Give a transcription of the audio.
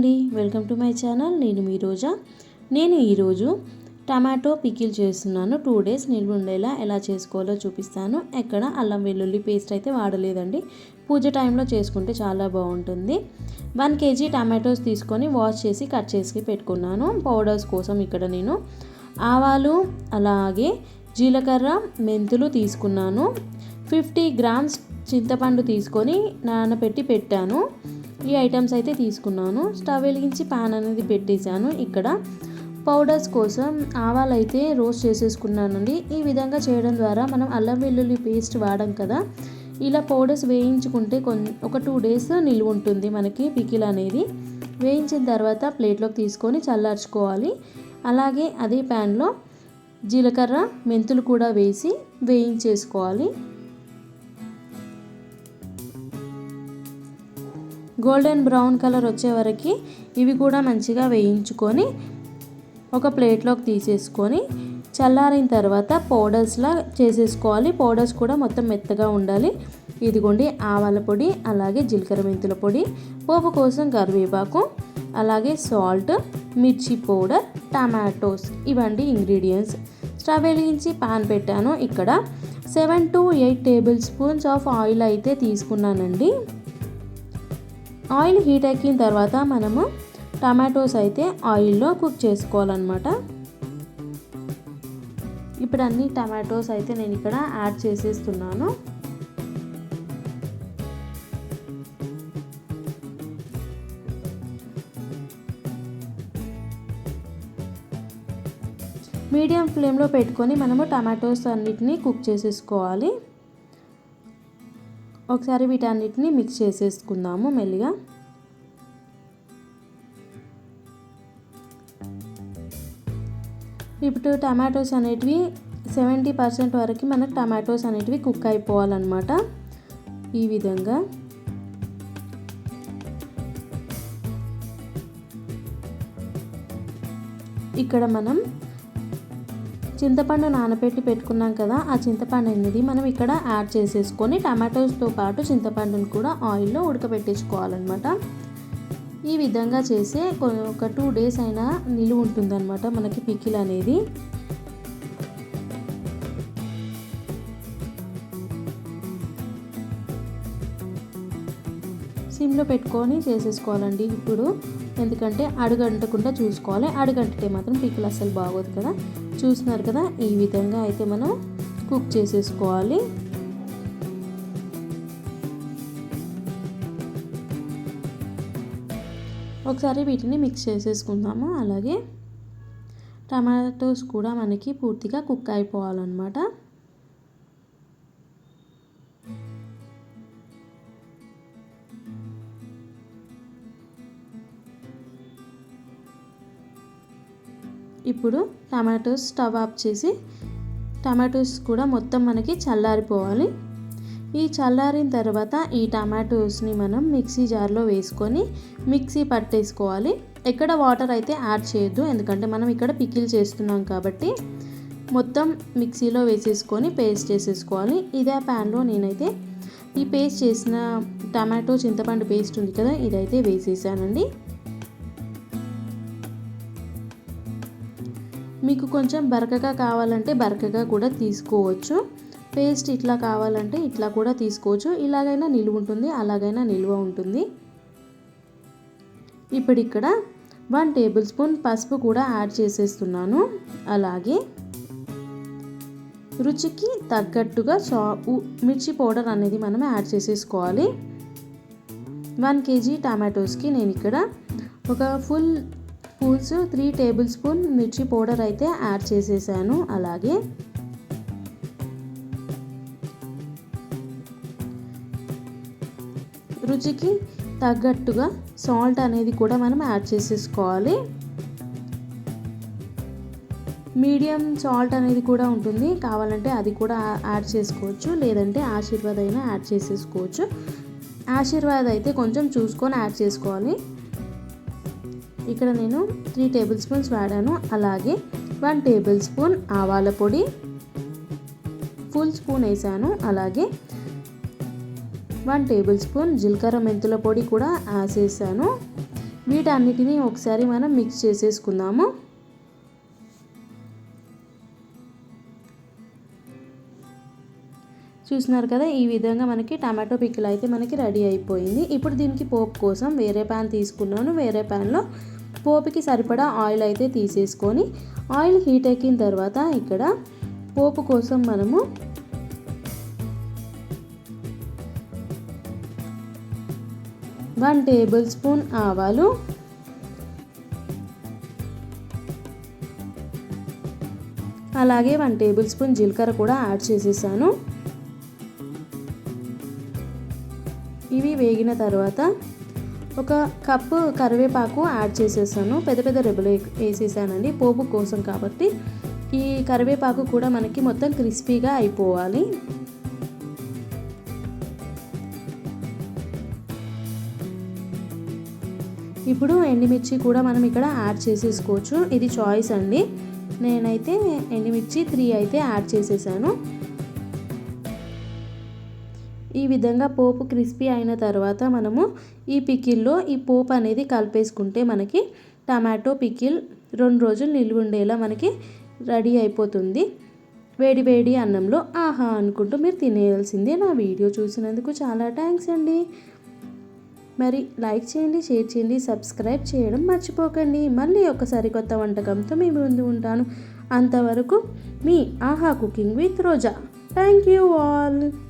అండి. Welcome to my channel. నేను మీ రోజా. నేను ఈరోజు టమాటో పికిల్ చేస్తున్నాను. టూ డేస్ నిల్వ ఉండేలా ఎలా చేసుకోవాలో చూపిస్తాను. ఎక్కడ అల్లం వెల్లుల్లి పేస్ట్ అయితే వాడలేదండి. పూజ టైంలో చేసుకుంటే చాలా బాగుంటుంది. వన్ కేజీ టమాటోస్ తీసుకొని వాష్ చేసి కట్ చేసి పెట్టుకున్నాను. పౌడర్స్ కోసం ఇక్కడ నేను ఆవాలు అలాగే జీలకర్ర మెంతులు తీసుకున్నాను. ఫిఫ్టీ గ్రామ్స్ చింతపండు తీసుకొని నానబెట్టి పెట్టాను. ఈ ఐటమ్స్ అయితే తీసుకున్నాను. స్టవ్ వెలిగించి పాన్ అనేది పెట్టేశాను ఇక్కడ. పౌడర్స్ కోసం ఆవాలు అయితే రోస్ట్ చేసేసుకున్నానండి. ఈ విధంగా చేయడం ద్వారా మనం అల్లం వెల్లుల్లి పేస్ట్ వాడం కదా. ఇలా పౌడర్స్ వేయించుకుంటే కొన్ని ఒక టూ డేస్ నిల్వ ఉంటుంది మనకి పికిల్ అనేది. వేయించిన తర్వాత ప్లేట్లోకి తీసుకొని చల్లార్చుకోవాలి. అలాగే అదే ప్యాన్లో జీలకర్ర మెంతులు కూడా వేసి వేయించేసుకోవాలి. గోల్డెన్ బ్రౌన్ కలర్ వచ్చే వరకు ఇవి కూడా మంచిగా వేయించుకొని ఒక ప్లేట్లోకి తీసేసుకొని చల్లారిన తర్వాత పౌడర్స్లా చేసేసుకోవాలి. పౌడర్స్ కూడా మొత్తం మెత్తగా ఉండాలి. ఇదిగోండి ఆవాల పొడి అలాగే జీలకర్ర మెంతుల పొడి పోపు కోసం కరివేపాకు అలాగే సాల్ట్ మిర్చి పౌడర్ టమాటోస్ ఇవండి ఇంగ్రీడియంట్స్. స్టవ్ వెలిగించి పాన్ పెట్టాను. ఇక్కడ seven to eight tablespoons of oil అయితే తీసుకున్నానండి. ఆయిల్ హీట్ ఎక్కిన తర్వాత మనము టమాటోస్ అయితే ఆయిల్లో కుక్ చేసుకోవాలన్నమాట. ఇప్పుడు అన్ని టమాటోస్ అయితే నేను ఇక్కడ యాడ్ చేసేస్తున్నాను. మీడియం ఫ్లేమ్లో పెట్టుకొని మనము టమాటోస్ అన్నిటిని కుక్ చేసేసుకోవాలి. ఒకసారి వీటన్నిటిని మిక్స్ చేసేసుకుందాము మెల్లిగా. ఇప్పుడు టమాటోస్ అనేటివి సెవెంటీ పర్సెంట్ వరకు మనకు టమాటోస్ అనేటివి కుక్ అయిపోవాలన్నమాట. ఈ విధంగా. ఇక్కడ మనం చింతపండు నానబెట్టి పెట్టుకున్నాం కదా ఆ చింతపండు అనేది మనం ఇక్కడ యాడ్ చేసేసుకొని టమాటోస్తో పాటు చింతపండుని కూడా ఆయిల్లో ఉడకబెట్టించుకోవాలన్నమాట ఈ విధంగా చేసే ఒక టూ డేస్ అయినా నిలువ ఉంటుందన్నమాట మనకి పికిల్ అనేది. సిమ్లో పెట్టుకొని చేసేసుకోవాలండి ఇప్పుడు. ఎందుకంటే అడుగంటకుండా చూసుకోవాలి. అడుగంటితే మాత్రం పికిల్ అస్సలు బాగోదు కదా. చూస్తున్నారు కదా? ఈ విధంగా అయితే మనం కుక్ చేసేసుకోవాలి. ఒకసారి వీటిని మిక్స్ చేసేసుకుందాము. అలాగే టమాటోస్ కూడా మనకి పూర్తిగా కుక్ అయిపోవాలన్నమాట. ఇప్పుడు టమాటోస్ స్టవ్ ఆఫ్ చేసి టమాటోస్ కూడా మొత్తం మనకి చల్లారిపోవాలి. ఈ చల్లారిన తర్వాత ఈ టమాటోస్ని మనం మిక్సీ జార్లో వేసుకొని మిక్సీ పట్టేసుకోవాలి. ఎక్కడ వాటర్ అయితే యాడ్ చేయొద్దు ఎందుకంటే మనం ఇక్కడ పికిల్ చేస్తున్నాం కాబట్టి మొత్తం మిక్సీలో వేసేసుకొని పేస్ట్ చేసేసుకోవాలి. ఇదే ప్యాన్లో నేనైతే ఈ పేస్ట్ చేసిన టమాటో చింతపండు పేస్ట్ ఉంది కదా ఇదైతే వేసేసానండి. మీకు కొంచెం బరకగా కావాలంటే బరకగా కూడా తీసుకోవచ్చు. పేస్ట్ ఇట్లా కావాలంటే ఇట్లా కూడా తీసుకోవచ్చు. ఇలాగైనా నిలువ ఉంటుంది అలాగైనా నిల్వ ఉంటుంది. ఇప్పుడు ఇక్కడ వన్ టేబుల్ స్పూన్ పసుపు కూడా యాడ్ చేసేస్తున్నాను. అలాగే రుచికి తగ్గట్టుగా చా మిర్చి పౌడర్ అనేది మనం యాడ్ చేసేసుకోవాలి. వన్ కేజీ టమాటోస్కి నేను ఇక్కడ ఒక full spoons three tablespoon మిర్చి పౌడర్ అయితే యాడ్ చేసేసాను. అలాగే రుచికి తగ్గట్టుగా సాల్ట్ అనేది కూడా మనం యాడ్ చేసేసుకోవాలి. మీడియం సాల్ట్ అనేది కూడా ఉంటుంది. కావాలంటే అది కూడా యాడ్ చేసుకోవచ్చు. లేదంటే ఆశీర్వాద్ అయినా యాడ్ చేసేసుకోవచ్చు. ఆశీర్వాద్ అయితే కొంచెం చూసుకొని యాడ్ చేసుకోవాలి. ఇక్కడ నేను త్రీ టేబుల్ స్పూన్స్ వాడాను. అలాగే వన్ టేబుల్ స్పూన్ ఆవాల పొడి ఫుల్ స్పూన్ వేసాను. అలాగే వన్ టేబుల్ స్పూన్ జీలకర్ర మెంతుల పొడి కూడా వేసేసాను వీటన్నిటిని ఒకసారి మనం మిక్స్ చేసేసుకుందాము. చూస్తున్నారు కదా ఈ విధంగా మనకి టమాటో పిక్కలు అయితే మనకి రెడీ అయిపోయింది. ఇప్పుడు దీనికి పోపు కోసం వేరే ప్యాన్ తీసుకున్నాను. వేరే ప్యాన్లో పోపుకి సరిపడా ఆయిల్ అయితే తీసేసుకొని ఆయిల్ హీట్ ఎక్కిన తర్వాత ఇక్కడ పోపు కోసం మనము వన్ టేబుల్ స్పూన్ ఆవాలు అలాగే వన్ టేబుల్ స్పూన్ జీలకర్ర కూడా యాడ్ చేసేసాను. ఇవి వేగిన తర్వాత ఒక కప్పు కరివేపాకు యాడ్ చేసేసాను. పెద్ద పెద్ద రెబ్బలు వేసేసానండి. పోపు కోసం కాబట్టి ఈ కరివేపాకు కూడా మనకి మొత్తం క్రిస్పీగా అయిపోవాలి. ఇప్పుడు ఎండిమిర్చి కూడా మనం ఇక్కడ యాడ్ చేసేసుకోవచ్చు. ఇది చాయిస్ అండి. నేనైతే ఎండిమిర్చి త్రీ అయితే యాడ్ చేసేసాను. ఈ విధంగా పోపు క్రిస్పీ అయిన తర్వాత మనము ఈ పికిల్లో ఈ పోపు అనేది కలిపేసుకుంటే మనకి టమాటో పికిల్ రెండు రోజులు నిలువ ఉండేలా మనకి రెడీ అయిపోతుంది. వేడి వేడి అన్నంలో ఆహా అనుకుంటూ మీరు తినేయాల్సిందే నా వీడియో చూసినందుకు చాలా థ్యాంక్స్ అండి. మరి లైక్ చేయండి షేర్ చేయండి సబ్స్క్రైబ్ చేయడం మర్చిపోకండి. మళ్ళీ ఒకసారి కొత్త వంటకంతో మీ ముందు ఉంటాను. అంతవరకు మీ ఆహా cooking with Roja. Thank you all.